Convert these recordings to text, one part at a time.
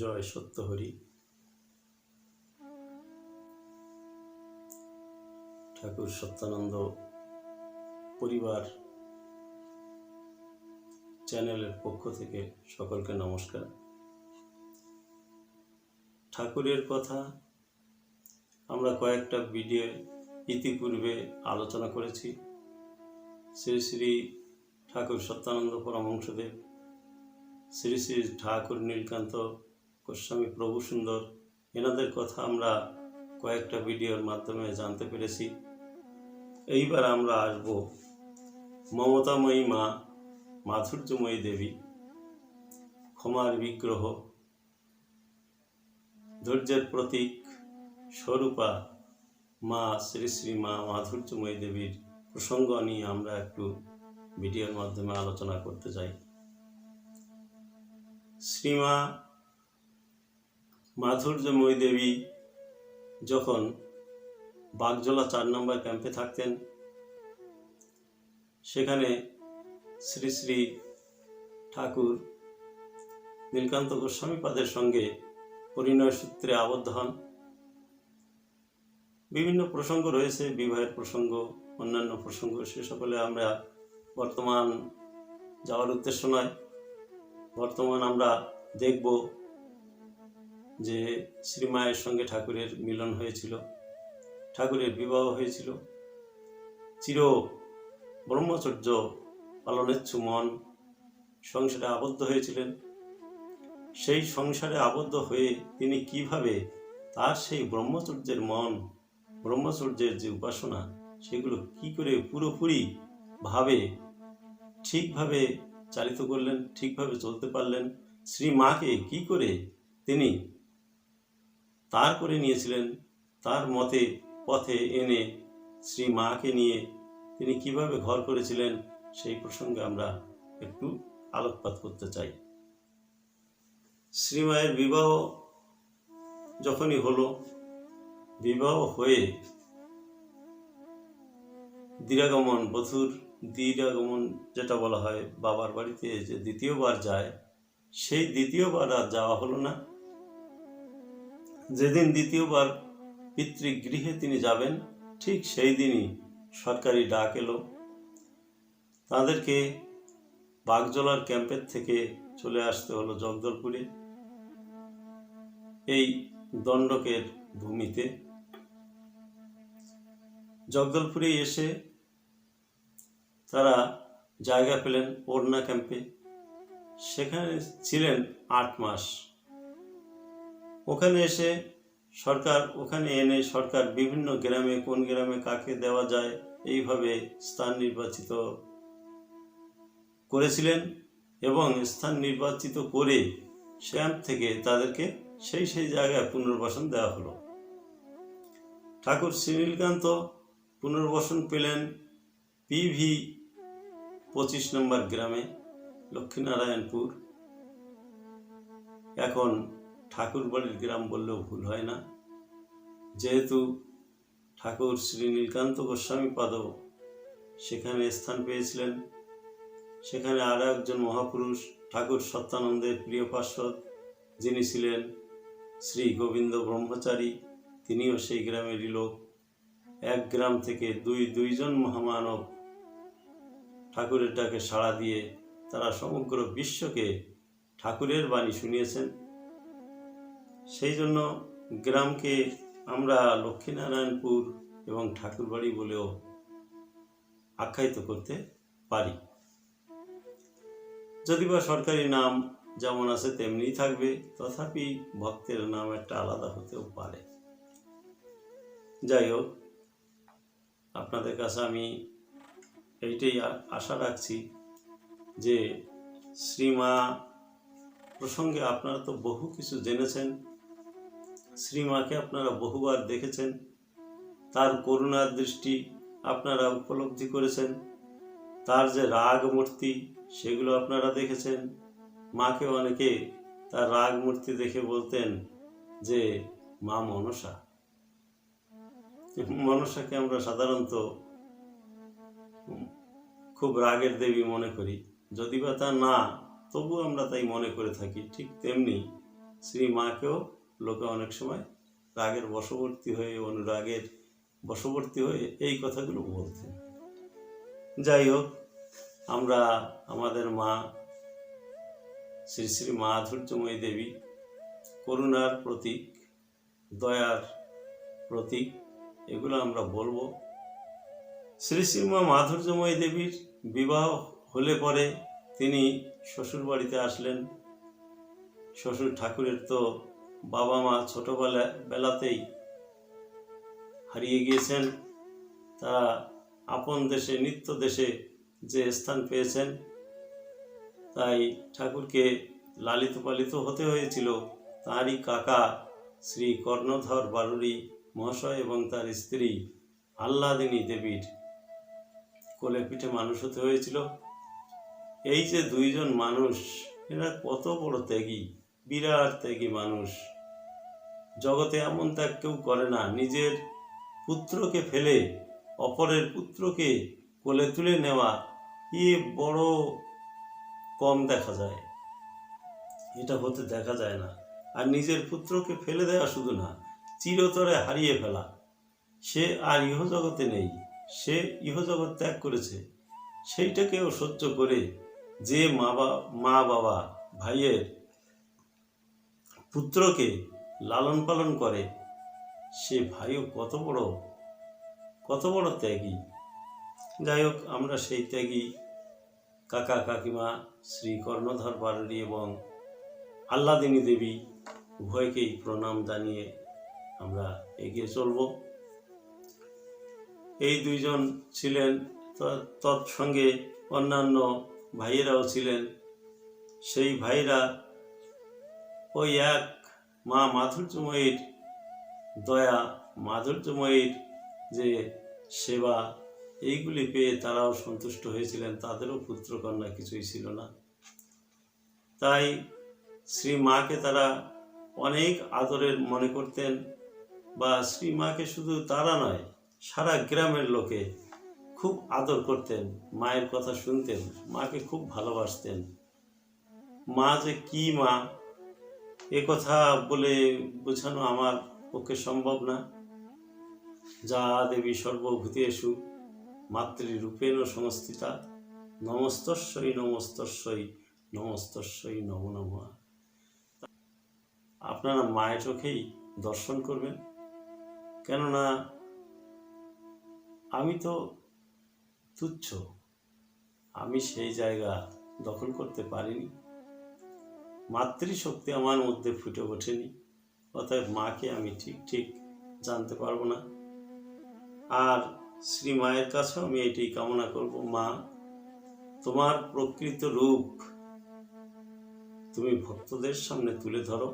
জয় সত্যহরি ঠাকুর সত্যানন্দ পরিবার চ্যানেলের পক্ষ থেকে সকলকে নমস্কার। ঠাকুরের কথা আমরা কয়েকটা ভিডিও ইতিপূর্বে আলোচনা করেছি। শ্রী শ্রী ঠাকুর সত্যানন্দ পরমহংসদেব, শ্রী শ্রী ঠাকুর নীলকান্ত গোস্বামী প্রভু সুন্দর এনাদের কথা আমরা কয়েকটা ভিডিওর মাধ্যমে জানতে পেরেছি। এইবার আমরা আসব মমতাময়ী মা, মাধুর্যময়ী দেবী, ক্ষমার বিগ্রহ। ধৈর্যের প্রতীক স্বরূপা মা, শ্রী শ্রী মা মাধুর্যময়ী দেবীর প্রসঙ্গ নিয়ে আমরা একটু ভিডিওর মাধ্যমে আলোচনা করতে চাই। শ্রীমা মাধুর্যময়ী দেবী যখন বাগজোলা চার নম্বর ক্যাম্পে থাকতেন, সেখানে শ্রী শ্রী ঠাকুর নীলকান্ত গোস্বামীপাদের সঙ্গে পরিণয় সূত্রে আবদ্ধ হন। বিভিন্ন প্রসঙ্গ রয়েছে, বিবাহের প্রসঙ্গ, অন্যান্য প্রসঙ্গ, সে সকলে আমরা বর্তমান যাওয়ার উদ্দেশ্য নয়। বর্তমান আমরা দেখব যে শ্রীমায়ের সঙ্গে ঠাকুরের মিলন হয়েছিল, ঠাকুরের বিবাহ হয়েছিল। চির ব্রহ্মচর্য পালনেচ্ছু মন সংসারে আবদ্ধ হয়েছিলেন। সেই সংসারে আবদ্ধ হয়ে তিনি কীভাবে তার সেই ব্রহ্মচর্যের মন, ব্রহ্মচর্যের যে উপাসনা, সেগুলো কি করে পুরোপুরি ভাবে ঠিকভাবে চালিত করলেন, ঠিকভাবে চলতে পারলেন, শ্রী মাকে কি করে তিনি তার করে নিয়েছিলেন। তার মতে পথে এনে শ্রী মাকে নিয়ে তিনি কীভাবে ঘর করেছিলেন সেই প্রসঙ্গে আমরা একটু আলোকপাত করতে চাই। শ্রীমায়ের বিবাহ যখনই হলো, বিবাহ হয়ে দিরাগমন বধুর দিরাগমন যেটা বলা হয়, বাবার বাড়িতে যে দ্বিতীয়বার যায়, সেই দ্বিতীয়বার আর যাওয়া হলো না। যেদিন দ্বিতীয়বার পিতৃগৃহে তিনি যাবেন, ঠিক সেই দিনই সরকারি ডাক এলো। তাদেরকে বাগজলার ক্যাম্পের থেকে চলে আসতে হলো জগদলপুরে, এই দণ্ডকের ভূমিতে। জগদলপুরে এসে তারা জায়গা পেলেন ওড়না ক্যাম্পে। সেখানে ছিলেন আট মাস। ওখানে এসে সরকার, ওখানে এনে সরকার বিভিন্ন গ্রামে কোন গ্রামে কাকে দেওয়া যায়, এইভাবে স্থান নির্বাচিত করেছিলেন এবং স্থান নির্বাচিত করে ক্যাম্প থেকে তাদেরকে সেই সেই জায়গায় পুনর্বাসন দেওয়া হলো। ঠাকুর শ্রীনীলকান্ত পুনর্বাসন পেলেন পিভি পঁচিশ নম্বর গ্রামে, লক্ষ্মীনারায়ণপুর। এখন ঠাকুরবাড়ির গ্রাম বললেও ভুল হয় না। যেহেতু ঠাকুর শ্রী নীলকান্ত গোস্বামী পাদ সেখানে স্থান পেয়েছিলেন, সেখানে আরও একজন মহাপুরুষ ঠাকুর সত্যানন্দের প্রিয় পার্শ্বদ যিনি ছিলেন শ্রী গোবিন্দ ব্রহ্মচারী, তিনিও সেই গ্রামেরই লোক। এক গ্রাম থেকে দুই, দুইজন মহামানব ঠাকুরের ডাকে সাড়া দিয়ে তারা সমগ্র বিশ্বকে ঠাকুরের বাণী শুনিয়েছেন। সেই জন্য গ্রামকে আমরা লক্ষ্মীনারায়ণপুর এবং ঠাকুরবাড়ি বলেও আখ্যায়িত করতে পারি। যদি বা সরকারি নাম যেমন আছে তেমনিই থাকবে, তথাপি ভক্তের নাম একটা আলাদা হতেও পারে। যাই হোক, আপনাদের কাছে আমি এইটাই আশা রাখছি যে শ্রীমা প্রসঙ্গে আপনারা তো বহু কিছু জেনেছেন। শ্রীমাকে আপনারা বহুবার দেখেছেন। তার করুণার দৃষ্টি আপনারা উপলব্ধি করেছেন। তার যে রাগ মূর্তি, সেগুলো আপনারা দেখেছেন। মাকে অনেকে তার রাগ মূর্তি দেখে বলতেন যে, মা মনসা। মনসাকে আমরা সাধারণত খুব রাগের দেবী মনে করি। যদি বা তা না তবু আমরা তাই মনে করে থাকি। ঠিক তেমনি শ্রী মাকেও লোকে অনেক সময় রাগের বশবর্তী হয়ে, অনুরাগের বশবর্তী হয়ে এই কথাগুলো বলতেন যাই হোক, আমরা আমাদের মা, শ্রী শ্রী মা ধৈর্যময়ী দেবী, করুণার প্রতীক, দয়ার প্রতীক, এগুলো আমরা বলব। শ্রী শ্রীমা মাধুর্যময়ী দেবীর বিবাহ হলে পরে তিনি শ্বশুর বাড়িতে আসলেন। শ্বশুর ঠাকুরের তো বাবা মা ছোটবেলা বেলাতেই হারিয়ে গিয়েছেন। তারা আপন দেশে, নিত্য দেশে যে স্থান পেয়েছেন, তাই ঠাকুরকে লালিত পালিত হতে হয়েছিল তাঁরই কাকা শ্রী কর্ণধর বারুরি মহাশয় এবং তার স্ত্রী আহ্লাদিনী দেবীর কোলে পিঠে মানুষ হতে হয়েছিল। এই যে দুইজন মানুষ, এরা কত বড় ত্যাগী, বিরাট ত্যাগী মানুষ। জগতে এমন ত্যাগ কেউ করে না। নিজের পুত্রকে ফেলে অপরের পুত্রকে কোলে তুলে নেওয়া এ বড় কম দেখা যায়। এটা হতে দেখা যায় না। আর নিজের পুত্রকে ফেলে দেওয়া শুধু না, চিরতরে হারিয়ে ফেলা। সে আর ইহজগতে নেই। সে ইহ ইহজগৎ ত্যাগ করেছে। সেইটাকেও সহ্য করে যে মা বাবা, ভাইয়ের পুত্রকে লালন পালন করে। সে ভাইও কত বড় কত বড় ত্যাগী। যাই হোক আমরা সেই ত্যাগী কাকা, কাকিমা, শ্রী কর্ণধর বারুরি এবং আল্লাদিনী দেবী উভয়কেই প্রণাম জানিয়ে আমরা এগিয়ে চলব। এই দুইজন ছিলেন তৎসঙ্গে অন্যান্য ভাইয়েরাও ছিলেন। সেই ভাইরা ওই এক মা মাধুর্যময়ীর দয়া, মাধুর্যময়ীর যে সেবা, এইগুলি পেয়ে তারাও সন্তুষ্ট হয়েছিলেন। তাদেরও পুত্রকন্যা কিছুই ছিল না। তাই শ্রী মাকে তারা অনেক আদরের মনে করতেন বা শ্রী মাকে শুধু তারা নয়, সারা গ্রামের লোকে খুব আদর করতেন, মায়ের কথা শুনতেন, মাকে খুব ভালোবাসতেন। মা যে কি মা এ কথা বলে বোঝানো আমার পক্ষে সম্ভব না। যা দেবী সর্বভূতি সর্বভূতেষু মাতৃরূপেণ সংস্থিতা নমস্তস্যই নমস্তস্যই নমস্তস্যই নম নম। আপনারা মায়ের চোখেই দর্শন করবেন। কেননা আমি তো তুচ্ছ, আমি সেই জায়গা দখল করতে পারিনি। মাতৃশক্তি আমার মধ্যে ফুটে ওঠেনি। অতএব মাকে আমি ঠিক ঠিক জানতে পারব না। আর শ্রী মায়ের কাছেও আমি এটাই কামনা করব, মা, তোমার প্রকৃত রূপ তুমি ভক্তদের সামনে তুলে ধরো।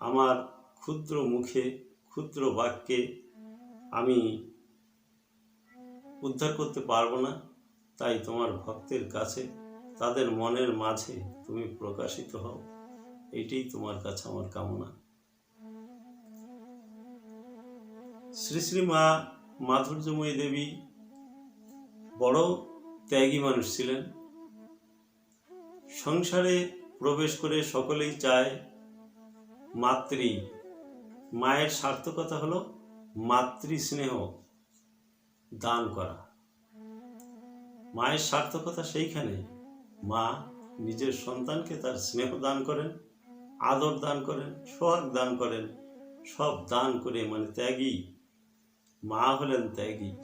আমার ক্ষুদ্র মুখে, ক্ষুদ্র বাক্যে আমি উদ্ধার করতে পারব না, তাই তোমার ভক্তের কাছে তাদের মনের মাঝে তুমি প্রকাশিত হও। এটাই তোমার কাছে আমার কামনা। শ্রী শ্রী মা মাধুর্যময়ী দেবী বড় ত্যাগী মানুষ ছিলেন। সংসারে প্রবেশ করে সকলেই চায় মাতৃ। মায়ের সার্থকতা হলো মাতৃ স্নেহ দান করা। মায়ের সার্থকতা সেইখানে মা নিজের সন্তানকে তার স্নেহ দান করেন, আদর দান করেন, সোহাগ দান করেন, সব দান করে মানে ত্যাগী। মা হলেন ত্যাগী।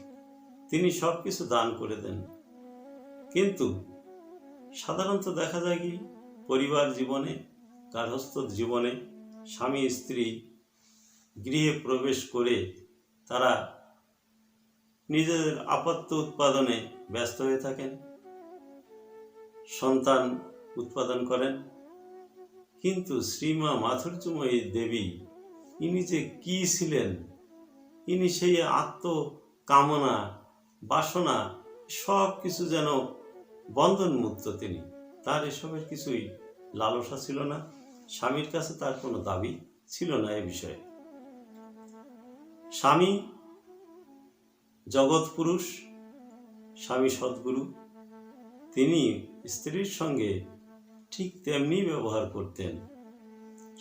তিনি সব কিছু দান করে দেন। কিন্তু সাধারণত দেখা যায় কি, পরিবার জীবনে, গার্হস্থ জীবনে স্বামী, স্ত্রী গৃহে প্রবেশ করে তারা নিজেদের আপাত্ত উৎপাদনে ব্যস্ত হয়ে থাকেন। সন্তান উৎপাদন করেন। কিন্তু শ্রীমা মাধুর্যময়ী দেবী, ইনি যে কি ছিলেন, ইনি সেই আত্মকামনা, বাসনা, সব কিছু যেন বন্ধনমুক্ত তিনি। তার এসবের কিছুই লালসা ছিল না। স্বামীর কাছে তার কোনো দাবি ছিল না এ বিষয়ে। স্বামী জগৎ পুরুষ স্বামী সদ্গুরু। তিনি স্ত্রীর সঙ্গে ঠিক তেমনি ব্যবহার করতেন।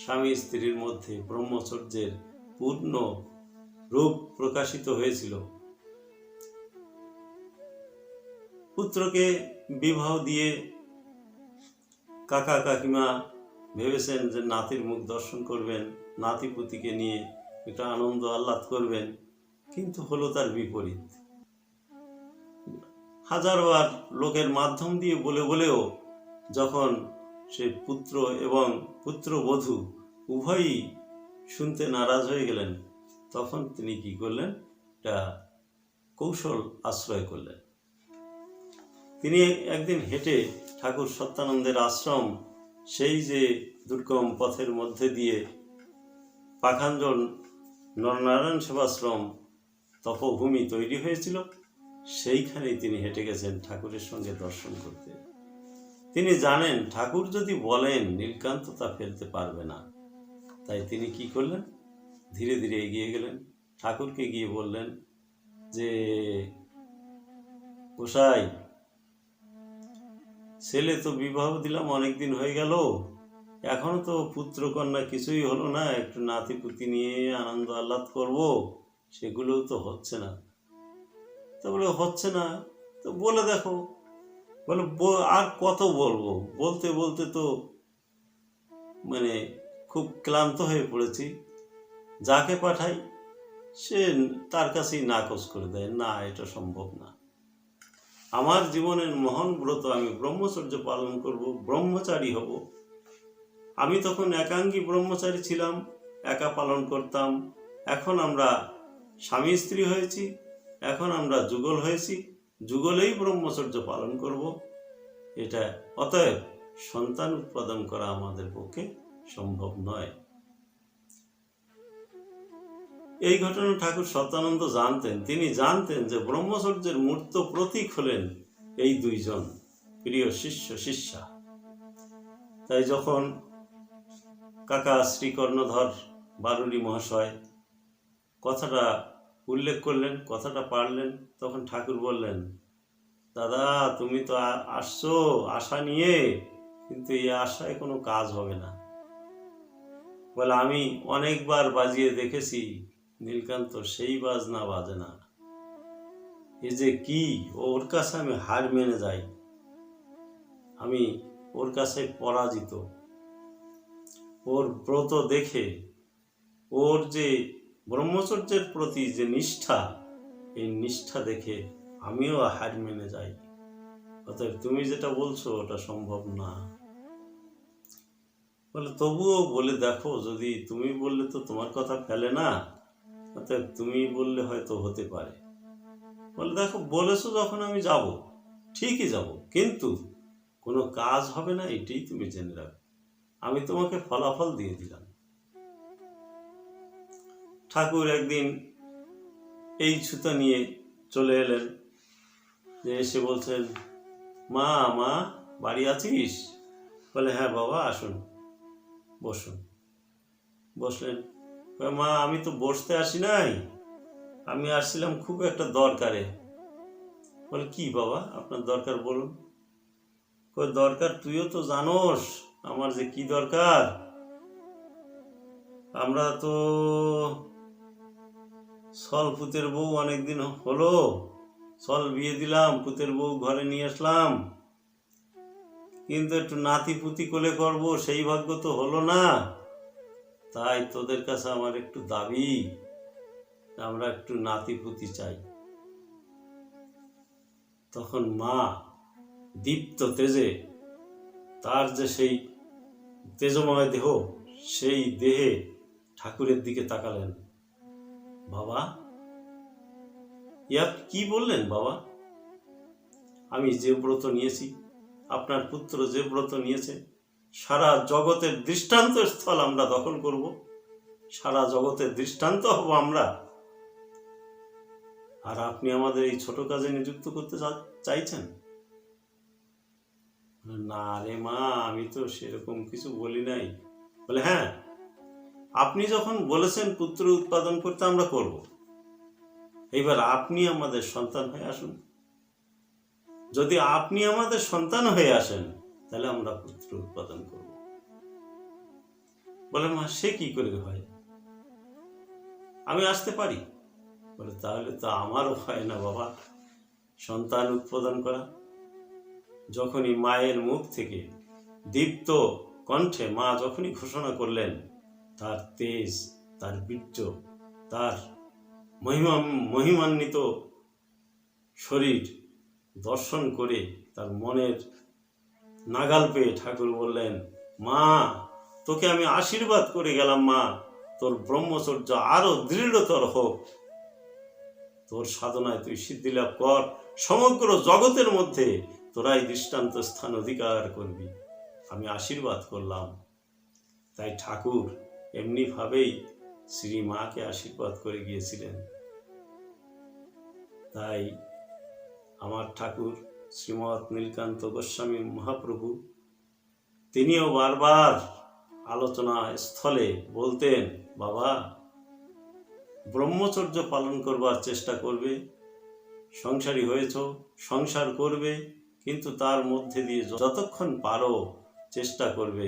স্বামী স্ত্রীর মধ্যে ব্রহ্মচর্যের পূর্ণ রূপ প্রকাশিত হয়েছিল। পুত্রকে বিবাহ দিয়ে কাকা কাকিমা ভেবেছেন যে নাতির মুখ দর্শন করবেন নাতি পুতিকে নিয়ে একটা আনন্দ আহ্লাদ করবেন, কিন্তু হলো তার বিপরীত। হাজারো আর লোকের মাধ্যম দিয়ে বলে বলেও যখন সে পুত্র এবং পুত্রবধূ উভয়ই শুনতে নারাজ হয়ে গেলেন, তখন তিনি কি করলেন? একটা কৌশল আশ্রয় করলেন। তিনি একদিন হেঁটে ঠাকুর সত্যানন্দের আশ্রম, সেই যে দুর্গম পথের মধ্যে দিয়ে পাখাঞ্জন নরনারায়ণ সেবাশ্রম তপভূমি তৈরি হয়েছিল। সেইখানেই তিনি হেঁটে গেছেন ঠাকুরের সঙ্গে দর্শন করতে। তিনি জানেন, ঠাকুর যদি বলেন, নীলকান্ত তা ফেলতে পারবে না। তাই তিনি কি করলেন? ধীরে ধীরে এগিয়ে গেলেন। ঠাকুরকে গিয়ে বললেন যে, গোসাই, ছেলে তো বিবাহ দিলাম অনেক দিন হয়ে গেল। এখনও তো পুত্র কন্যা কিছুই হলো না। একটু নাতি পুতি নিয়ে আনন্দ আহ্লাদ করব। সেগুলোও তো হচ্ছে না। তো বলে হচ্ছে না। তো বলে দেখো, বলে আর কত বলব? বলতে বলতে তো মানে খুব ক্লান্ত হয়ে পড়েছি। যাকে পাঠাই, সে তার কাছেই নাকচ করে দেয়, না, এটা সম্ভব না। আমার জীবনের মহান ব্রত আমি ব্রহ্মচর্য পালন করব, ব্রহ্মচারী হব। আমি তখন একাঙ্গী ব্রহ্মচারী ছিলাম, একা পালন করতাম। এখন আমরা স্বামী স্ত্রী হয়েছি এখন আমরা যুগল হয়েছি, যুগলেই ব্রহ্মচর্য পালন করব। এটা অতএব সন্তান উৎপাদন করা আমাদের পক্ষে সম্ভব নয়। এই ঘটনা ঠাকুর সত্যানন্দ জানতেন। তিনি জানতেন যে ব্রহ্মচর্যের মূর্ত প্রতীক হলেন এই দুইজন, প্রিয় শিষ্য, শিষ্যা। তাই যখন কাকা শ্রীকর্ণধর বারুলি মহাশয় কথাটা উল্লেখ করলেন, কথাটা পারলেন, তখন ঠাকুর বললেন, দাদা, তুমি তো আসছো আশা নিয়ে, কিন্তু এই আশায় কোনো কাজ হবে না। বলে, আমি অনেকবার বাজিয়ে দেখেছি, নীলকান্ত সেই বাজনা বাজে না। এ যে কি, ওর কাছে আমি হার মেনে যাই। আমি ওর কাছে পরাজিত। ওর ব্রত দেখে, ওর যে ব্রহ্মচর্যের প্রতি যে নিষ্ঠা, এই নিষ্ঠা দেখে আমিও হার মেনে যাই। অতএব তুমি যেটা বলছো, ওটা সম্ভব না। বলে, তবুও বলে দেখো, যদি তুমি বললে তো তোমার কথা ফেলে না, অতএব তুমি বললে হয়তো হতে পারে। বলে, দেখো, বলেছ যখন আমি যাব, ঠিকই যাব, কিন্তু কোনো কাজ হবে না, এটাই তুমি জেনে রাখো। আমি তোমাকে ফলাফল দিয়ে দিলাম। ঠাকুর একদিন এই ছুতা নিয়ে চলে এলেন। যে এসে বলছেন মা মা, বাড়ি আছিস? বলে হ্যাঁ বাবা, আসুন, বসুন। বসলেন। মা, আমি তো বসতে আসি নাই, আমি আসছিলাম খুব একটা দরকারে। বলে, কি বাবা, আপনার দরকার বলুন। কই, দরকার তুইও তো জানোস, আমার যে কি দরকার? আমরা তো সল পুতের বউ অনেকদিন হলো। সল বিয়ে দিলাম, পুতের বউ ঘরে নিয়ে আসলাম। কিন্তু একটু নাতি পুতি কোলে করব, সেই ভাগ্য তো হলো না। তাই তোদের কাছে আমার একটু দাবি, আমরা একটু নাতি পুতি চাই। তখন মা দীপ্ত তেজে, তার যে সেই তেজময় দেহ, সেই দেহে ঠাকুরের দিকে তাকালেন। বাবা? ইয়া কি বললেন বাবা? আমি যে ব্রত নিয়েছি, আপনার পুত্র যে ব্রত নিয়েছে, সারা জগতের দৃষ্টান্ত স্থল আমরা দখল করব, সারা জগতের দৃষ্টান্ত হব আমরা। আর আপনি আমাদের এই ছোট কাজে নিযুক্ত করতে চাইছেন? না রে মা, আমি তো সেরকম কিছু বলি নাই। বলে হ্যাঁ আপনি যখন বলেছেন পুত্র উৎপাদন করতে আমরা করব এবার আপনি আমাদের সন্তান হয়ে আসুন। যদি আপনি আমাদের সন্তান হয়ে আসেন, তাহলে আমরা পুত্র উৎপাদন করব। বলে, মা, সে কি করে হয়? আমি আসতে পারি? বলে, তাহলে তো আমারও হয় না বাবা। সন্তান উৎপাদন করা। যখনই মায়ের মুখ থেকে দীপ্ত কণ্ঠে মা যখনই ঘোষণা করলেন তার তেজ, তার বীর্য, তার মহিমা, মহিমান্বিত শরীর দর্শন করে তার মনের নাগাল পেয়ে ঠাকুর বললেন, মা, তোকে আমি আশীর্বাদ করে গেলাম, মা। তোর ব্রহ্মচর্য আরও দৃঢ়তর হোক। তোর সাধনায় তুই সিদ্ধি লাভ কর। সমগ্র জগতের মধ্যে তোরাই দৃষ্টান্ত স্থান অধিকার করবি। আমি আশীর্বাদ করলাম। তাই ঠাকুর এমনিভাবেই শ্রী মাকে আশীর্বাদ করে গিয়েছিলেন। তাই আমার ঠাকুর শ্রীমৎ নীলকান্ত গোস্বামী মহাপ্রভু, তিনিও বারবার আলোচনা স্থলে বলতেন, বাবা, ব্রহ্মচর্য পালন করবার চেষ্টা করবে, সংসারী হয়েছ, সংসার করবে, কিন্তু তার মধ্যে দিয়ে যতক্ষণ পারো চেষ্টা করবে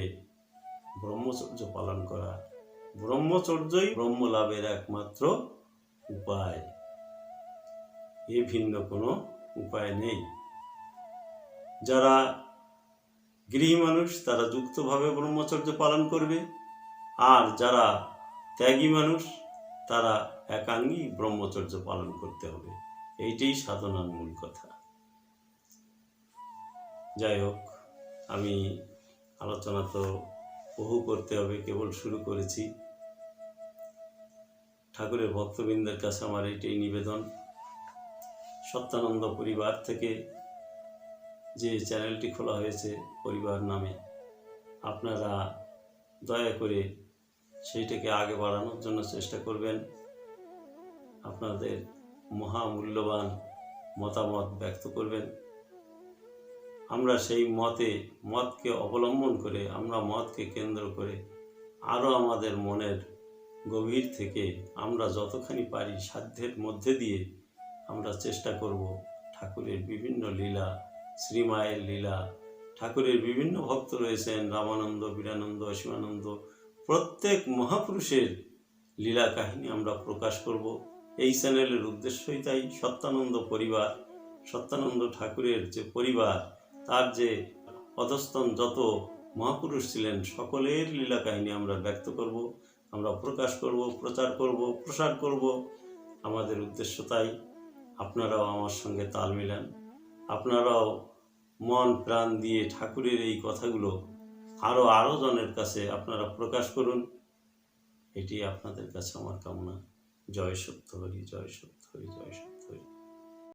ব্রহ্মচর্য পালন করা ব্রহ্মচর্যই ব্রহ্ম লাভের একমাত্র উপায়। এ ভিন্ন কোনো উপায় নেই। যারা গৃহী মানুষ, তারা যুক্তভাবে ব্রহ্মচর্য পালন করবে। আর যারা ত্যাগী মানুষ, তারা একাঙ্গী ব্রহ্মচর্য পালন করতে হবে। এইটাই সাধনার মূল কথা। যাই হোক, আমি আলোচনা তো বহু করতে হবে, কেবল শুরু করেছি। ঠাকুরের ভক্তবৃন্দের কাছে আমার এইটাই নিবেদন। সত্যানন্দ পরিবার থেকে যে চ্যানেলটি খোলা হয়েছে পরিবার নামে, আপনারা দয়া করে সেইটাকে আগে বাড়ানোর জন্য চেষ্টা করবেন। আপনাদের মহামূল্যবান মতামত ব্যক্ত করবেন। আমরা সেই মতে, মতকে অবলম্বন করে, আমরা মতকে কেন্দ্র করে আরও আমাদের মনের গভীর থেকে আমরা যতখানি পারি সাধ্যের মধ্যে দিয়ে আমরা চেষ্টা করব ঠাকুরের বিভিন্ন লীলা, শ্রীমায়ের লীলা। ঠাকুরের বিভিন্ন ভক্ত রয়েছেন, রামানন্দ, বীরানন্দ শিবানন্দ প্রত্যেক মহাপুরুষের লীলা কাহিনী আমরা প্রকাশ করব। এই চ্যানেলের উদ্দেশ্যই তাই সত্যানন্দ পরিবার। সত্যানন্দ ঠাকুরের যে পরিবার, তার যে অধস্তন যত মহাপুরুষ ছিলেন, সকলের লীলা কাহিনী আমরা ব্যক্ত করব। আমরা প্রকাশ করব, প্রচার করব, প্রসার করব। আমাদের উদ্দেশ্য তাই। আপনারাও আমার সঙ্গে তাল মিলান। আপনারাও মন প্রাণ দিয়ে ঠাকুরের এই কথাগুলো আরও আরও জনের কাছে আপনারা প্রকাশ করুন। এটি আপনাদের কাছে আমার কামনা। জয় সত্য হরি, জয় সত্য হরি, জয় সত্য।